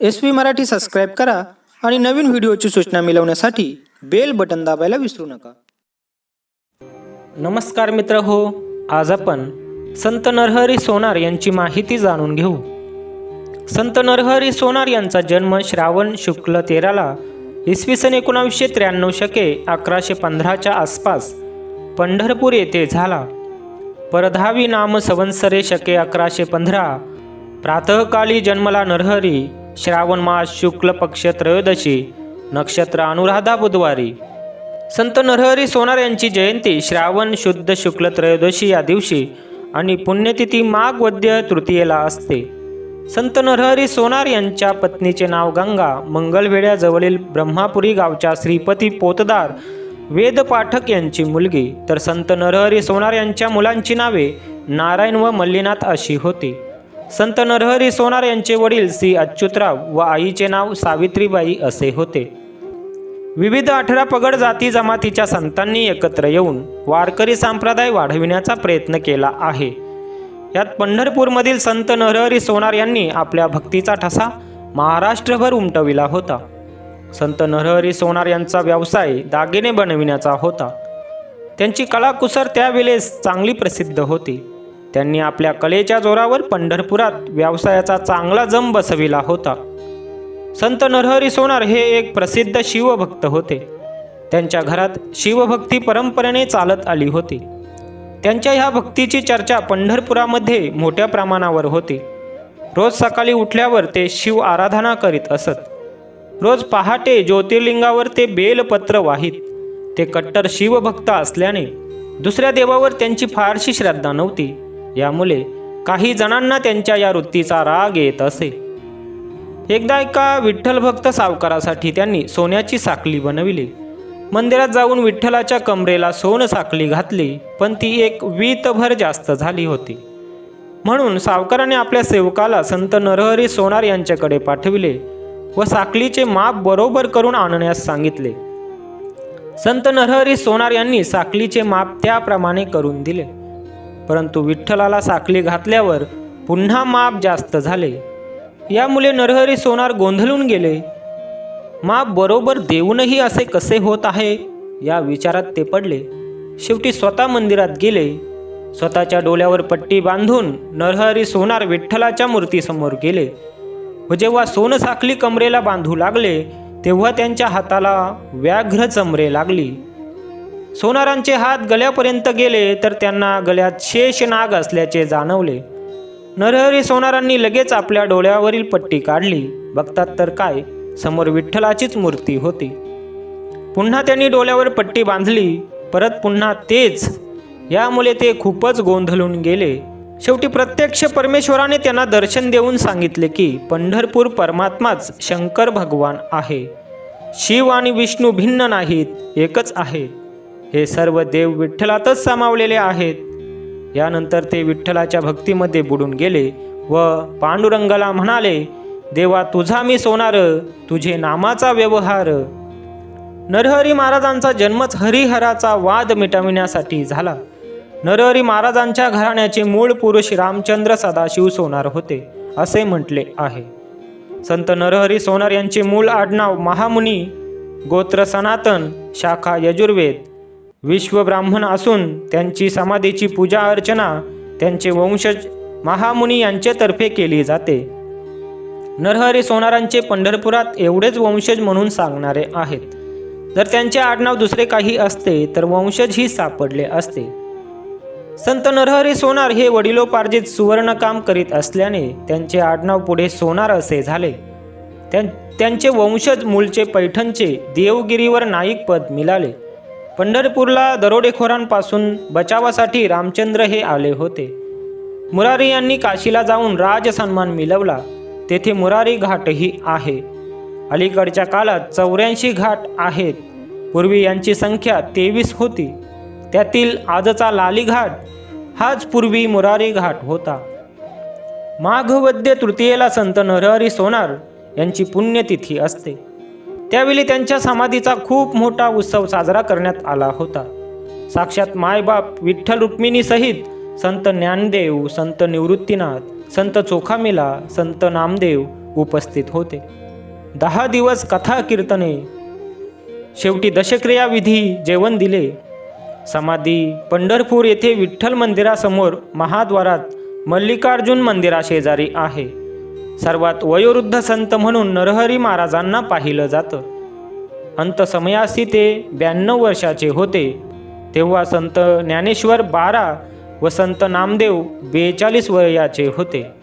S P Marathi subscribe करा आणि नवीन व्हिडिओची सूचना मिळवण्यासाठी बेल बटन दाबायला विसरू नका. नमस्कार मित्र हो आज आपण संत नरहरी सोनार यांची माहिती जाणून घेऊ. संत नरहरी सोनार यांचा जन्म श्रावण शुक्ल तेराला इसवी सन एकोणावीसशे त्र्याण्णव शके अकराशे पंधराच्या आसपास पंढरपूर येथे झाला. परधावी नाम संवत्सरे शके अकराशे पंधरा प्रातःकाली जन्मला नरहरी श्रावण मास शुक्ल पक्ष त्रयोदशी नक्षत्र अनुराधा बुधवारी. संत नरहरी सोनार यांची जयंती श्रावण शुद्ध शुक्ल त्रयोदशी या दिवशी आणि पुण्यतिथी माघ वद्य तृतीयेला असते. संत नरहरी सोनार यांच्या पत्नीचे नाव गंगा मंगलवेड्याजवळील ब्रह्मापुरी गावच्या श्रीपती पोतदार वेद पाठक यांची मुलगी. तर संत नरहरी सोनार यांच्या मुलांची नावे नारायण व मल्लीनाथ अशी होती. संत नरहरी सोनार यांचे वडील श्री अच्युतराव व आईचे नाव सावित्रीबाई असे होते. विविध अठरा पगड जाती जमातीच्या संतांनी एकत्र येऊन वारकरी संप्रदाय वाढविण्याचा प्रयत्न केला आहे. यात पंढरपूरमधील संत नरहरी सोनार यांनी आपल्या भक्तीचा ठसा महाराष्ट्रभर उमटविला होता. संत नरहरी सोनार यांचा व्यवसाय दागिने बनविण्याचा होता. त्यांची कलाकुसर त्यावेळेस चांगली प्रसिद्ध होती. त्यांनी आपल्या कलेच्या जोरावर पंढरपुरात व्यवसायाचा चांगला जम बसविला होता. संत नरहरी सोनार हे एक प्रसिद्ध शिवभक्त होते. त्यांच्या घरात शिवभक्ती परंपरेने चालत आली होती. त्यांच्या ह्या भक्तीची चर्चा पंढरपुरामध्ये मोठ्या प्रमाणावर होती. रोज सकाळी उठल्यावर ते शिव आराधना करीत असत. रोज पहाटे ज्योतिर्लिंगावर ते बेलपत्र वाहीत. ते कट्टर शिवभक्त असल्याने दुसऱ्या देवावर त्यांची फारशी श्रद्धा नव्हती. यामुळे काही जणांना त्यांच्या या वृत्तीचा राग येत असे. एकदा एका विठ्ठल भक्त सावकारासाठी त्यांनी सोन्याची साखळी बनविली. मंदिरात जाऊन विठ्ठलाच्या कमरेला सोन साखळी घातली पण ती एक वीतभर जास्त झाली होती. म्हणून सावकाराने आपल्या सेवकाला संत नरहरी सोनार यांच्याकडे पाठविले व साखळीचे माप बरोबर करून आणण्यास सांगितले. संत नरहरी सोनार यांनी साखळीचे माप त्याप्रमाणे करून दिले. परंतु विठ्ठलाला साखळी घातल्यावर पुन्हा माप जास्त झाले. यामुळे नरहरी सोनार गोंधळून गेले. माप बरोबर देऊनही असे कसे होत आहे या विचारात ते पडले. शेवटी स्वतः मंदिरात गेले. स्वतःच्या डोल्यावर पट्टी बांधून नरहरी सोनार विठ्ठलाच्या मूर्तीसमोर गेले. व जेव्हा सोन साखली कमरेला बांधू लागले तेव्हा त्यांच्या हाताला व्याघ्र चमरे लागली. सोनारांचे हात गळ्यापर्यंत गेले तर त्यांना गळ्यात शेष नाग असल्याचे जाणवले. नरहरी सोनारांनी लगेच आपल्या डोळ्यावरील पट्टी काढली. बघतात तर काय? समोर विठ्ठलाचीच मूर्ती होती. पुन्हा त्यांनी डोळ्यावर पट्टी बांधली. परत पुन्हा तेच. यामुळे ते खूपच गोंधळून गेले. शेवटी प्रत्यक्ष परमेश्वराने त्यांना दर्शन देऊन सांगितले की पंढरपूर परमात्माच शंकर भगवान आहे. शिव आणि विष्णू भिन्न नाहीत एकच आहे. हे सर्व देव विठ्ठलातच सामावलेले आहेत. यानंतर ते विठ्ठलाच्या भक्तीमध्ये बुडून गेले व पांडुरंगाला म्हणाले देवा तुझा मी सोनार तुझे नामाचा व्यवहार. नरहरी महाराजांचा जन्मच हरिहराचा वाद मिटविण्यासाठी झाला. नरहरी महाराजांच्या घराण्याचे मूळ पुरुष रामचंद्र सदाशिव सोनार होते असे म्हटले आहे. संत नरहरी सोनार यांचे मूळ आडनाव महामुनी गोत्र सनातन शाखा यजुर्वेद विश्वब्राह्मण असून त्यांची समाधीची पूजा अर्चना त्यांचे वंशज महामुनी यांच्यातर्फे केली जाते. नरहरी सोनारांचे पंढरपुरात एवढेच वंशज म्हणून सांगणारे आहेत. जर त्यांचे आडनाव दुसरे काही असते तर वंशजही सापडले असते. संत नरहरी सोनार हे वडिलोपार्जित सुवर्णकाम करीत असल्याने त्यांचे आडनाव पुढे सोनार असे झाले. त्यां त्यांचे वंशज मूळचे पैठणचे देवगिरीवर नाईक पद मिळाले. पंढरपूरला दरोडेखोरांपासून बचावासाठी रामचंद्र हे आले होते. मुरारी यांनी काशीला जाऊन राजसन्मान मिळवला. तेथे मुरारी घाटही आहे. अलीकडच्या काळात चौऱ्याऐंशी घाट आहेत. पूर्वी यांची संख्या तेवीस होती. त्यातील आजचा लाली घाट हाच पूर्वी मुरारी घाट होता. माघवद्य तृतीयेला संत नरहरी सोनार यांची पुण्यतिथी असते. त्यावेळी त्यांच्या समाधीचा खूप मोठा उत्सव साजरा करण्यात आला होता. साक्षात मायबाप विठ्ठल रुक्मिणीसहित संत ज्ञानदेव संत निवृत्तीनाथ संत चोखामिला संत नामदेव उपस्थित होते. दहा दिवस कथा कीर्तने शेवटी दशक्रिया विधी जेवण दिले. समाधी पंढरपूर येथे विठ्ठल मंदिरासमोर महाद्वारात मल्लिकार्जुन मंदिराशेजारी आहे. सर्वात वयोवृद्ध संत म्हणून नरहरी महाराजांना पाहिलं जातं. अंतसमयासी ते ब्याण्णव वर्षाचे होते. तेव्हा संत ज्ञानेश्वर बारा व संत नामदेव बेचाळीस वयाचे होते.